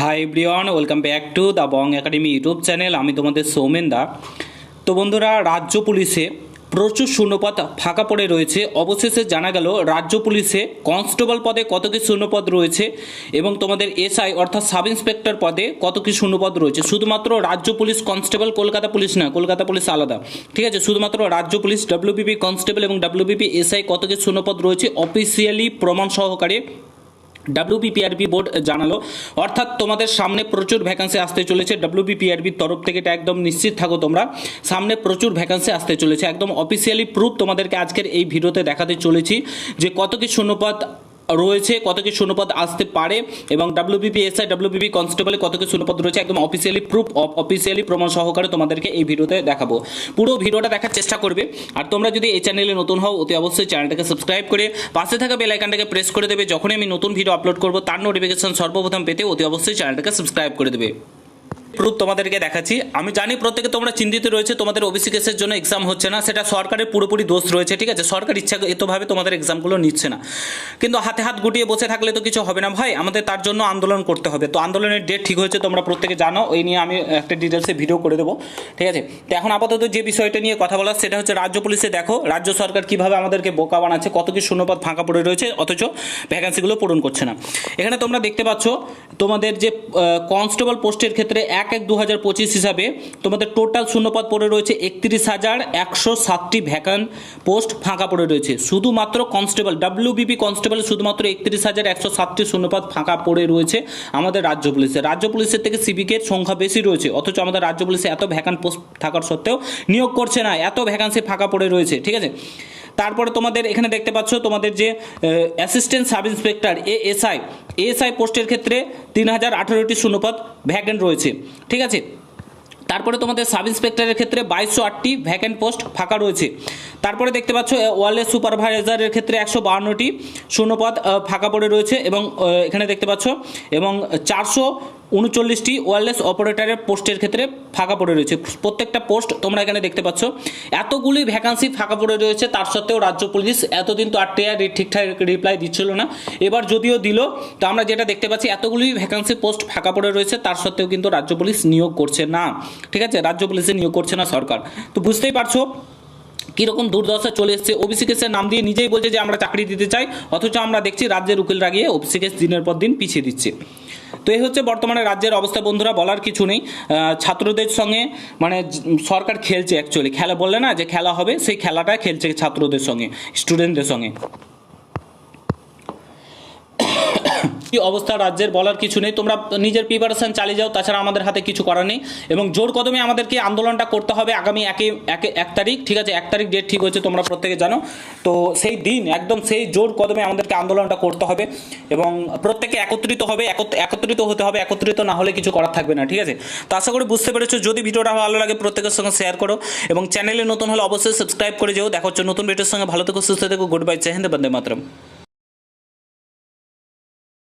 Hi everyone welcome back to the Bong academy YouTube channel আমি তোমাদের সৌমেন দা। তো বন্ধুরা, রাজ্য পুলিশে প্রচুর শূন্যপদ ফাঁকা পড়ে রয়েছে। অবশেষে জানা গেল, রাজ্য পুলিশে কনস্টেবল পদে কত কি শূন্যপদ রয়েছে এবং তোমাদের এসআই অর্থাৎ সাব ইন্সপেক্টর পদে কত কি শূন্যপদ রয়েছে। শুধুমাত্র রাজ্য পুলিশ কনস্টেবল কলকাতা পুলিশ না, কলকাতা পুলিশ আলাদা। ঠিক আছে? শুধুমাত্র রাজ্য পুলিশ ডাব্লিউবিপি কনস্টেবল এবং ডাব্লিউবিপি এসআই কত কি শূন্যপদ রয়েছে? অফিসিয়ালি প্রমাণ সহকারে ডাব্লিউবিপিআরবি বোর্ড জানালো। অর্থাৎ তোমাদের সামনে প্রচুর ভ্যাকান্সি আসতে চলেছে। ডাব্লিউপিপিআরবির তরফ থেকে এটা একদম নিশ্চিত থাকো তোমরা। সামনে প্রচুর ভ্যাকান্সি আসতে চলেছে। একদম অফিসিয়ালি প্রুফ তোমাদেরকে আজকের এই ভিডিওতে দেখাতে চলেছি যে কত কি শূন্যপদ রয়েছে, কত কি শূন্যপদ আসতে পারে এবং ডাব্লিউবিপি এসআই ডাব্লিউবিপি কনস্টেবলে কত কি শূন্যপদ রয়েছে, একদম অফিসিয়ালি প্রুফ অফিসিয়ালি প্রমাণ সহকারে তোমাদেরকে এই ভিডিওতে দেখাবো। পুরো ভিডিওটা দেখার চেষ্টা করবে। আর তোমরা যদি এই চ্যানেলে নতুন হও, অতি অবশ্যই চ্যানেলটাকে সাবস্ক্রাইব করে পাশে থাকা বেল আইকনটাকে প্রেস করে দেবে। যখনই আমি নতুন ভিডিও আপলোড করব, তার নোটিফিকেশন সর্বপ্রথম পেতে অতি অবশ্যই চ্যানেলটাকে সাবস্ক্রাইব করে দেবে। প্রুফ তোমাদেরকে দেখাচ্ছি। আমি জানি প্রত্যেকে তোমরা চিন্তিত রয়েছে, তোমাদের ওবিসি কেসের জন্য এক্সাম হচ্ছে না, সেটা সরকারের পুরোপুরি দোষ রয়েছে, ঠিক আছে? সরকার ইচ্ছা এতভাবে তোমাদের এক্সামগুলো নিচ্ছে না। কিন্তু হাতে হাত গুটিয়ে বসে থাকলে তো কিছু হবে না ভাই, আমাদের তার জন্য আন্দোলন করতে হবে। তো আন্দোলনের ডেট ঠিক হয়েছে, তোমরা প্রত্যেকে জানো, এই নিয়ে আমি একটা ডিটেলসে ভিডিও করে দেবো, ঠিক আছে? তো এখন আপাতত যে বিষয়টা নিয়ে কথা বলার, সেটা হচ্ছে রাজ্য পুলিশে দেখো, রাজ্য সরকার কীভাবে আমাদেরকে বোকা বানাচ্ছে, কত কি শূন্যপদ ফাঁকা পড়ে রয়েছে, অথচ ভ্যাকান্সিগুলো পূরণ করছে না। এখানে তোমরা দেখতে পাচ্ছ, তোমাদের যে কনস্টেবল পোস্টের ক্ষেত্রে এক এক এক দু হাজার পঁচিশ হিসাবে তোমাদের টোটাল শূন্যপদ পড়ে রয়েছে একত্রিশ হাজার একশো সাতটি ভ্যাকান পোস্ট ফাঁকা পড়ে রয়েছে। শুধুমাত্র কনস্টেবল ডাব্লিউবিপি কনস্টেবল শুধুমাত্র একত্রিশ হাজার একশো সাতটি শূন্যপদ ফাঁকা পড়ে রয়েছে আমাদের রাজ্য পুলিশে। রাজ্য পুলিশের থেকে সিভিকের সংখ্যা বেশি রয়েছে, অথচ আমাদের রাজ্য পুলিশে এত ভ্যাকান পোস্ট থাকার সত্ত্বেও নিয়োগ করছে না, এত ভ্যাকান্সি ফাঁকা পড়ে রয়েছে, ঠিক আছে? তারপরে তোমাদের এখানে দেখতে পাচ্ছ তোমাদের যে assistant sub inspector A SI ASI পোস্টের ক্ষেত্রে তিন হাজার আঠেরোটি শূন্যপদ ভ্যাকেন্ট রয়েছে, ঠিক আছে? তারপরে তোমাদের সাব ইন্সপেক্টরের ক্ষেত্রে বাইশশো আটটি ভ্যাকেন্ট পোস্ট ফাঁকা রয়েছে। তারপরে দেখতে পাচ্ছ ওয়ারলেস সুপারভাইজারের ক্ষেত্রে একশো বাহান্নটি শূন্যপদ ফাঁকা পড়ে রয়েছে এবং এখানে দেখতে পাচ্ছ, এবং চারশো উনচল্লিশটি ওয়ারলেস অপারেটরের পোস্টের ক্ষেত্রে ফাঁকা পড়ে রয়েছে। প্রত্যেকটা পোস্ট তোমরা এখানে দেখতে পাচ্ছ। এতগুলি ভ্যাকান্সি ফাঁকা পড়ে রয়েছে, তার সত্ত্বেও রাজ্য পুলিশ এতদিন তো আটটি আর ঠিকঠাক রিপ্লাই দিচ্ছিল না। এবার যদিও দিল, তো আমরা যেটা দেখতে পাচ্ছি, এতগুলি ভ্যাকান্সি পোস্ট ফাঁকা পড়ে রয়েছে, তার সত্ত্বেও কিন্তু রাজ্য পুলিশ নিয়োগ করছে না। ঠিক আছে? রাজ্য পুলিশে নিয়োগ করছে না সরকার। তো বুঝতেই পারছ কীরকম দুর্দশা চলে এসছে। ওবিসি কেসের নাম দিয়ে নিজেই বলছে যে আমরা চাকরি দিতে চাই, অথচ আমরা দেখছি রাজ্যের উকিল রাগিয়ে ওবিসি কেস দিনের পর দিন পিছিয়ে দিচ্ছে। তো এই হচ্ছে বর্তমানে রাজ্যের অবস্থা, বন্ধুরা, বলার কিছু নেই। ছাত্রদের সঙ্গে মানে সরকার খেলছে অ্যাকচুয়ালি খেলা বললে না, যে খেলা হবে, সেই খেলাটা খেলছে ছাত্রদের সঙ্গে স্টুডেন্টদের সঙ্গে। কি অবস্থা রাজ্যের বলার কিছু নেই। তোমরা নিজের প্রিপারেশন চালিয়ে যাও, তাছাড়া আমাদের হাতে কিছু করার নেই। এবং জোর কদমে আমাদেরকে আন্দোলনটা করতে হবে আগামী একে একে, এক তারিখ, ঠিক আছে? এক তারিখ ডেট ঠিক হয়েছে, তোমরা প্রত্যেকে জানো। তো সেই দিন, একদম সেই জোর কদমে আমাদেরকে আন্দোলনটা করতে হবে এবং প্রত্যেকে একত্রিত হবে, একত- একত্রিত হতে হবে, একত্রিত না হলে কিছু করার থাকবে না, ঠিক আছে? তো আশা করি বুঝতে পেরেছ। যদি ভিডিওটা ভালো লাগে, প্রত্যেকের সঙ্গে শেয়ার করো এবং চ্যানেলে নতুন হলে অবশ্যই সাবস্ক্রাইব করে যেও। দেখা নতুন ভিডিওর সঙ্গে। ভালো থেকো, সুস্থ থেকো গুড বাই চাহিন্দে বন্দে মাতরম।